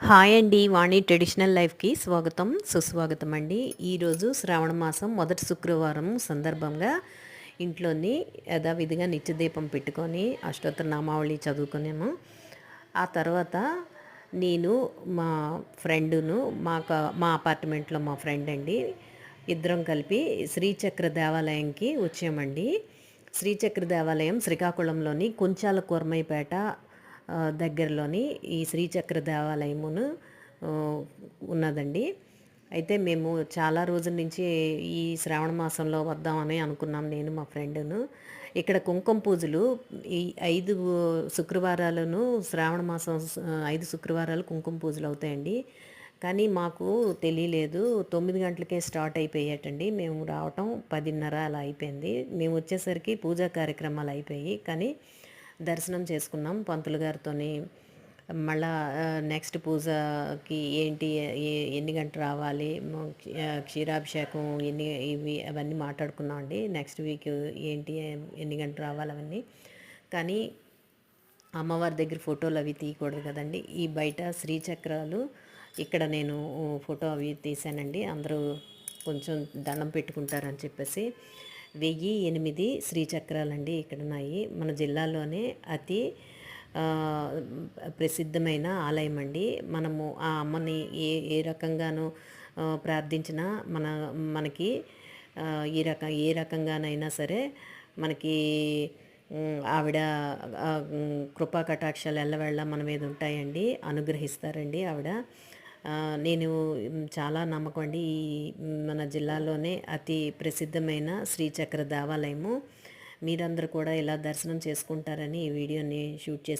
Hi అండి వాణి traditional లైఫ్కి స్వాగతం సుస్వాగతం అండి ఈరోజు శ్రావణ మాసం మొదటి శుక్రవారం సందర్భంగా ఇంట్లోని యథావిధిగా నిత్యదీపం పెట్టుకొని అష్టోత్తర నామావళి చదువుకున్నాము ఆ తర్వాత నేను మా ఫ్రెండును మాకు మా అపార్ట్మెంట్లో మా ఫ్రెండ్ అండి ఇద్దరం కలిపి శ్రీచక్ర దేవాలయంకి వచ్చామండి. శ్రీచక్ర దేవాలయం శ్రీకాకుళంలోని కుంచాల కూర్మైపేట దగ్గరలోని ఈ శ్రీచక్ర దేవాలయమును ఉన్నదండి. అయితే మేము చాలా రోజుల నుంచి ఈ శ్రావణ మాసంలో వద్దామని అనుకున్నాం నేను మా ఫ్రెండ్ను. ఇక్కడ కుంకుమ పూజలు ఈ ఐదు శుక్రవారాలను శ్రావణ మాసం ఐదు శుక్రవారాలు కుంకుమ పూజలు అవుతాయండి. కానీ మాకు తెలియలేదు తొమ్మిది గంటలకే స్టార్ట్ అయిపోయేటండి. మేము రావటం పదిన్నర అలా అయిపోయింది. మేము వచ్చేసరికి పూజా కార్యక్రమాలు అయిపోయి కానీ దర్శనం చేసుకున్నాం పంతులు గారితోని. మళ్ళా నెక్స్ట్ పూజకి ఏంటి ఎన్ని గంటలు రావాలి క్షీరాభిషేకం ఎన్ని ఇవి అవన్నీ మాట్లాడుకున్నాం అండి. నెక్స్ట్ వీక్ ఏంటి ఎన్ని గంటలు రావాలి అవన్నీ. కానీ అమ్మవారి దగ్గర ఫోటోలు అవి తీయకూడదు కదండి. ఈ బయట శ్రీచక్రాలు ఇక్కడ నేను ఫోటో అవి తీశానండి. అందరూ కొంచెం దండం పెట్టుకుంటారని చెప్పేసి. వెయ్యి ఎనిమిది శ్రీచక్రాలండి ఇక్కడ ఉన్నాయి. మన జిల్లాలోనే అతి ప్రసిద్ధమైన ఆలయం అండి. మనము ఆ అమ్మని ఏ ఏ రకంగానూ ప్రార్థించినా మన మనకి ఈ రక ఏ రకంగానైనా సరే మనకి ఆవిడ కృపా కటాక్షాలు ఎల్లవేళ్ళ మన మీద ఉంటాయండి. అనుగ్రహిస్తారండి ఆవిడ. నేను చాలా నమ్మకం అండి. ఈ మన జిల్లాలోనే అతి ప్రసిద్ధమైన శ్రీచక్ర దేవాలయము. మీరందరూ కూడా ఇలా దర్శనం చేసుకుంటారని ఈ వీడియోని షూట్ చేసి